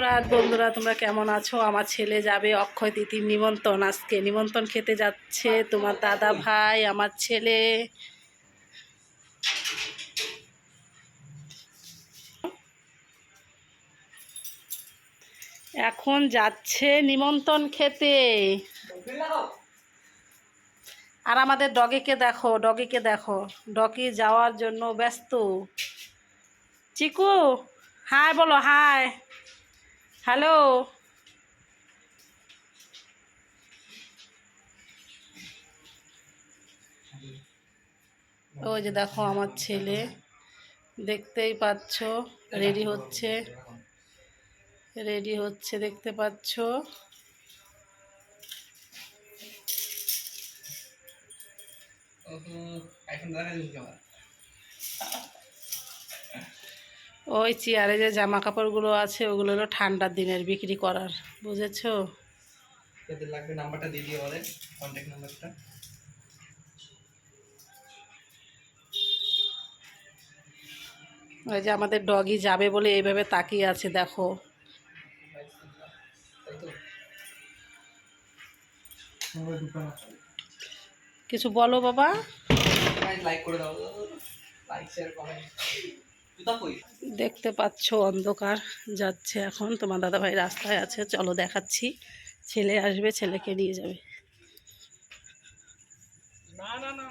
রাত বন্ধুরা, তোমরা কেমন আছো? আমার ছেলে যাবে, অক্ষয় তিথির নিমন্ত্রণ আজকে। নিমন্ত্রণ খেতে যাচ্ছে তোমার দাদা ভাই, আমার ছেলে। এখন যাচ্ছে নিমন্ত্রণ খেতে। আর আমাদের ডগিকে দেখো ডগিকে দেখো। ডগি যাওয়ার জন্য ব্যস্ত। চিকু, হাই বলো, হাই। হ্যালো। ওই যে দেখো আমার ছেলে, দেখতেই পাচ্ছ রেডি হচ্ছে। রেডি হচ্ছে, দেখতে পাচ্ছ। এখন দেখা ওই চেয়ারে যে জামা কাপড়গুলো আছে ওগুলো হলো ঠান্ডার দিনের বিক্রি করার বুঝেছ? লাগবে নাম্বারটা দিয়ে দিয়ে বলে কন্ট্যাক্ট নাম্বারটা। ওই যে আমাদের ডগি যাবে বলে এইভাবে তাকিয়ে আছে দেখো। কিছু বলো বাবা। লাইক করে দাও। লাইক শেয়ার কমেন্ট দেখতে পাচ্ছ অন্ধকার যাচ্ছে এখন। তোমার দাদাভাই রাস্তায় আছে, চলো দেখাচ্ছি। ছেলে আসবে, ছেলেকে নিয়ে যাবে। না না না